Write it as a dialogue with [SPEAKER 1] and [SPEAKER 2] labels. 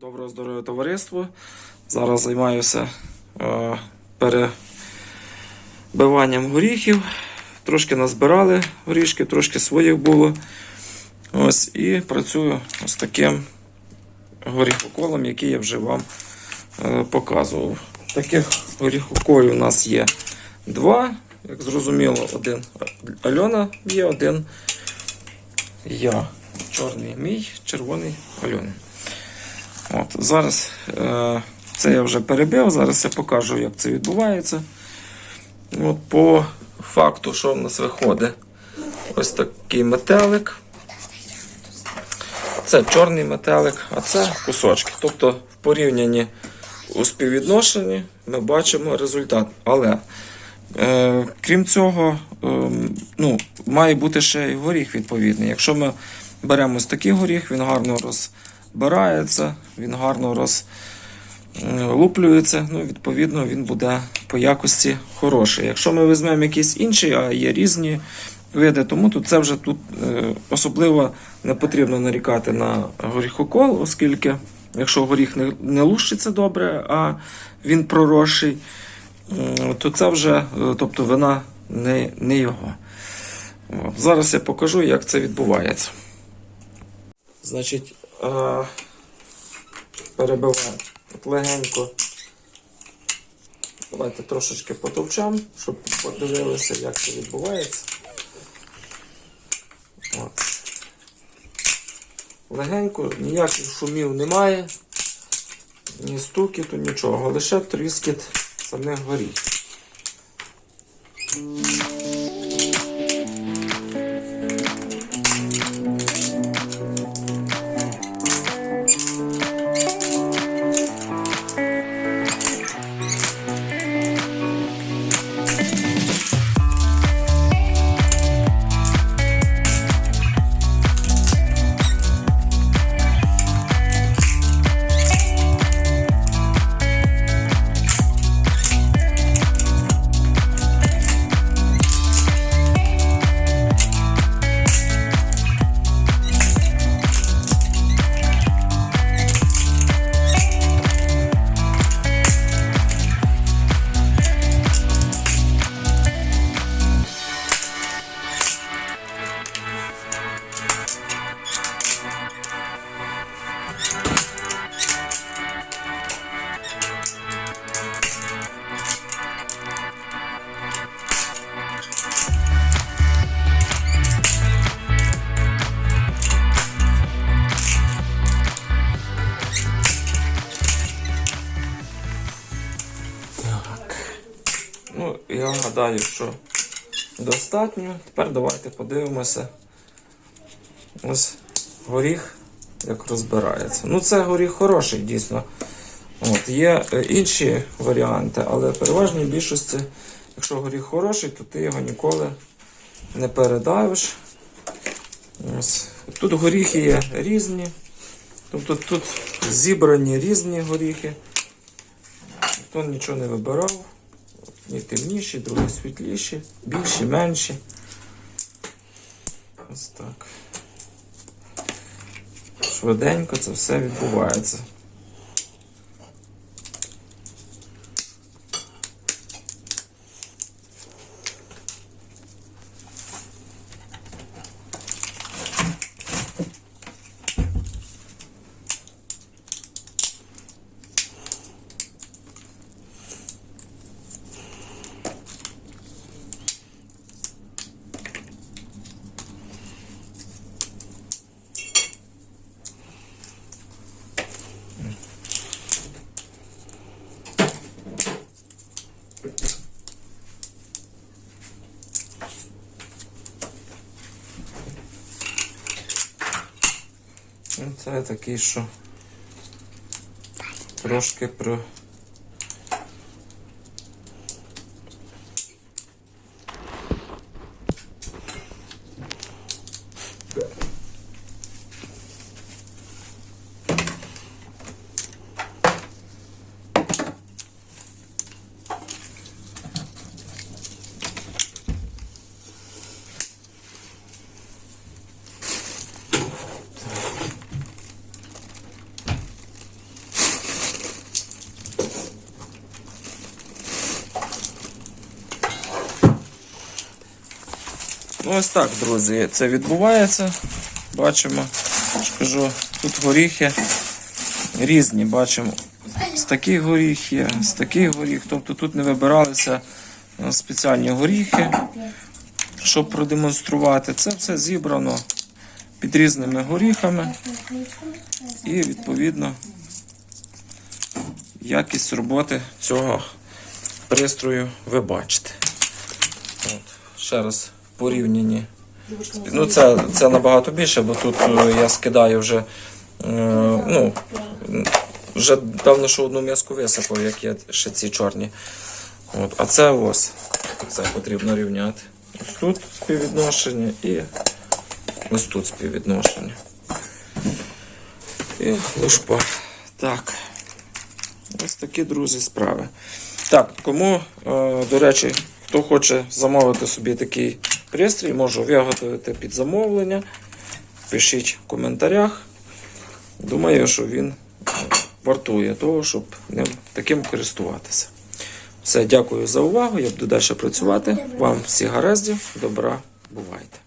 [SPEAKER 1] Доброго здоров'я товариство. Зараз займаюся е, перебиванням горіхів. Трошки назбирали горішки, трошки своїх було. Ось, і працюю з таким горіхоколом, який я вже вам е, показував. Таких горіхоколів у нас є два. Як зрозуміло, один Альона є, один я. Чорний мій, червоний Альони. От, Зараз е, це я вже перебив, зараз я покажу, як це відбувається. От, По факту, що в нас виходить, ось такий метелик. Це чорний метелик, а це кусочки. Тобто в порівнянні у співвідношенні ми бачимо результат. Але е, крім цього, е, ну, має бути ще й горіх відповідний. Якщо ми беремо ось такий горіх, він гарно розбирається, він гарно розлуплюється, ну, відповідно, він буде по якості хороший. Якщо ми візьмемо якийсь інший, а є різні види, тому тут це вже тут е, особливо не потрібно нарікати на горіхокол, оскільки якщо горіх не, не лущиться добре, а він проросший, то це вже, е, тобто вина не, не його. Зараз я покажу, як це відбувається. Значить, е, перебиваємо легенько. Давайте трошечки потовчам, щоб подивилися, як це відбувається. От. Легенько, ніяких шумів немає, ні стукіту, нічого, лише тріскіт самих горіх. Я гадаю, що достатньо. Тепер давайте подивимося. Ось горіх, як розбирається. Ну, це горіх хороший, дійсно. От, Є е, інші варіанти, але в переважній більшості, якщо горіх хороший, то ти його ніколи не передавиш. Ось. Тут горіхи є різні. Тобто тут зібрані різні горіхи. Ніхто нічого не вибирав. Ні темніші, другі світліші, більші, менші. Ось так. Швиденько це все відбувається. Це такий, що трошки про. Ось так, друзі, це відбувається. Бачимо, ж кажу, тут горіхи різні. Бачимо, з таких горіх є, з таких горіх. Тобто тут не вибиралися е, спеціальні горіхи, щоб продемонструвати. Це все зібрано під різними горіхами. І відповідно якість роботи цього пристрою ви бачите. От. Ще раз порівняні. Ну, це, це набагато більше, бо тут е, я скидаю вже. е, Ну, вже давно що одну м'язку висипав, як є ще ці чорні. От. А це ось. Це потрібно рівняти. Ось тут співвідношення і ось тут співвідношення. І лушпа. Так. Ось такі, друзі, справи. Так, кому, е, до речі, хто хоче замовити собі такий пристрій, можу виготовити під замовлення. Пишіть в коментарях. Думаю, що він вартує того, щоб ним таким користуватися. Все, дякую за увагу. Я буду далі працювати. Вам всіх гараздів, добра, бувайте.